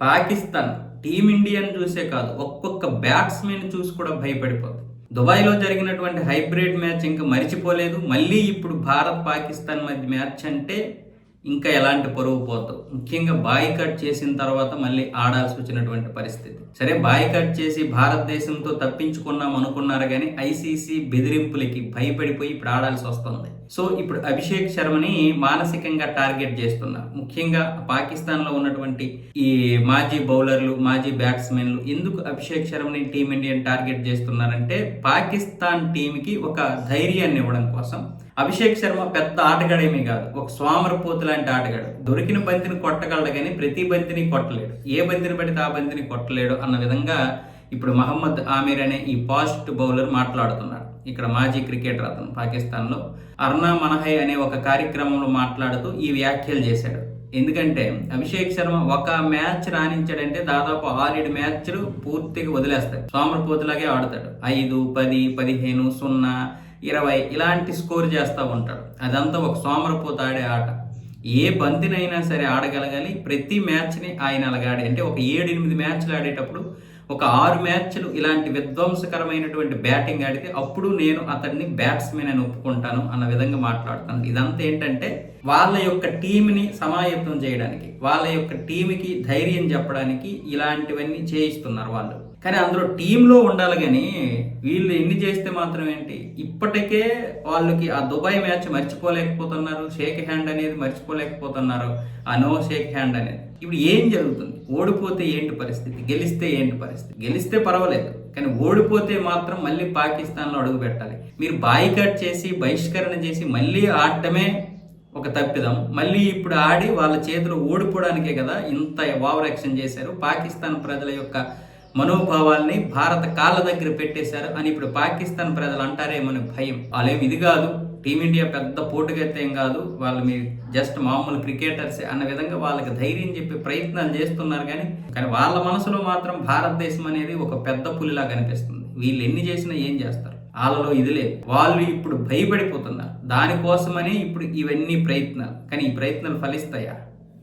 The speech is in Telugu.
పాకిస్తాన్ టీమిండియాని చూసే కాదు ఒక్కొక్క బ్యాట్స్మెన్ చూసి కూడా భయపడిపోతుంది దుబాయ్లో జరిగినటువంటి హైబ్రిడ్ మ్యాచ్ ఇంకా మరిచిపోలేదు. మళ్ళీ ఇప్పుడు భారత్ పాకిస్తాన్ మధ్య మ్యాచ్ అంటే ఇంకా ఎలాంటి పరువు పోతావు? ముఖ్యంగా బాయ్కట్ చేసిన తర్వాత మళ్ళీ ఆడాల్సి వచ్చినటువంటి పరిస్థితి. సరే బాయ్కట్ చేసి భారతదేశంతో తప్పించుకున్నాం అనుకున్నారు కానీ ఐసీసీ బెదిరింపులకి భయపడిపోయి ఇప్పుడు ఆడాల్సి వస్తుంది. సో ఇప్పుడు అభిషేక్ శర్మని మానసికంగా టార్గెట్ చేస్తున్నారు. ముఖ్యంగా పాకిస్తాన్లో ఉన్నటువంటి ఈ మాజీ బౌలర్లు మాజీ బ్యాట్స్మెన్లు ఎందుకు అభిషేక్ శర్మని టీమిండియన్ టార్గెట్ చేస్తున్నారంటే పాకిస్తాన్ టీంకి ఒక ధైర్యాన్ని ఇవ్వడం కోసం అభిషేక్ శర్మ పెద్ద ఆటగాడేమీ కాదు. ఒక స్వామరపోతు లాంటి ఆటగాడు. దొరికిన బంతిని కొట్టగలడు కానీ ప్రతి బంతిని కొట్టలేడు. ఏ బంతిని పడితే ఆ బంతిని కొట్టలేడు అన్న విధంగా ఇప్పుడు మహమ్మద్ ఆమీర్ అనే ఈ పాస్ట్ బౌలర్ మాట్లాడుతున్నాడు. ఇక్కడ మాజీ క్రికెటర్ అతను పాకిస్తాన్లో. అర్నా మనహై అనే ఒక కార్యక్రమంలో మాట్లాడుతూ ఈ వ్యాఖ్యలు చేశాడు. ఎందుకంటే అభిషేక్ శర్మ ఒక మ్యాచ్ రాణించాడంటే దాదాపు ఆరేడు మ్యాచ్లు పూర్తిగా వదిలేస్తాడు. సోమరపోతులాగే ఆడతాడు. ఐదు పది పదిహేను సున్నా ఇరవై ఇలాంటి స్కోర్ చేస్తూ ఉంటాడు. అదంతా ఒక సోమరపోతాడే ఆట. ఏ బంతినైనా సరే ఆడగలగాలి. ప్రతి మ్యాచ్ని ఆయన అలాగాడి. అంటే ఒక ఏడు ఎనిమిది మ్యాచ్లు ఆడేటప్పుడు ఒక ఆరు మ్యాచ్లు ఇలాంటి విధ్వంసకరమైనటువంటి బ్యాటింగ్ ఆడితే అప్పుడు నేను అతన్ని బ్యాట్స్మెన్ అని ఒప్పుకుంటాను అన్న విధంగా మాట్లాడుతాను. ఇదంతా ఏంటంటే వాళ్ళ యొక్క టీంని సమాయత్తం చేయడానికి వాళ్ళ యొక్క టీంకి ధైర్యం చెప్పడానికి ఇలాంటివన్నీ చేయిస్తున్నారు వాళ్ళు. కానీ అందులో టీంలో ఉండాలి కానీ వీళ్ళు ఎన్ని చేస్తే మాత్రం ఏంటి? ఇప్పటికే వాళ్ళకి ఆ దుబాయ్ మ్యాచ్ మర్చిపోలేకపోతున్నారు. షేక్ హ్యాండ్ అనేది మర్చిపోలేకపోతున్నారు. ఆ నో షేక్ హ్యాండ్ అనేది. ఇప్పుడు ఏం జరుగుతుంది? ఓడిపోతే ఏంటి పరిస్థితి? గెలిస్తే ఏంటి పరిస్థితి? గెలిస్తే పర్వాలేదు. కానీ ఓడిపోతే మాత్రం మళ్ళీ పాకిస్తాన్లో అడుగు పెట్టాలి. మీరు బాయికట్ చేసి బహిష్కరణ చేసి మళ్ళీ ఆడటమే ఒక తప్పిదం. మళ్ళీ ఇప్పుడు ఆడి వాళ్ళ చేతిలో ఓడిపోవడానికే కదా ఇంత ఓవర్ యాక్షన్ చేశారు. పాకిస్తాన్ ప్రజల యొక్క మనోభావాల్ని భారత కాళ్ళ దగ్గర పెట్టేశారు అని ఇప్పుడు పాకిస్తాన్ ప్రజలు అంటారేమని భయం. వాళ్ళేం ఇది కాదు. టీమిండియా పెద్ద పోటుగైతే ఏం కాదు. వాళ్ళు మీ జస్ట్ మామూలు క్రికెటర్సే అన్న విధంగా వాళ్ళకి ధైర్యం చెప్పే ప్రయత్నాలు చేస్తున్నారు కానీ కానీ వాళ్ళ మనసులో మాత్రం భారతదేశం అనేది ఒక పెద్ద పులిలా కనిపిస్తుంది. వీళ్ళు ఎన్ని చేసినా ఏం చేస్తారు? వాళ్ళలో ఇది లేదు. వాళ్ళు ఇప్పుడు భయపడిపోతున్నారు. దానికోసమని ఇప్పుడు ఇవన్నీ ప్రయత్నాలు. కానీ ఈ ప్రయత్నాలు ఫలిస్తాయా?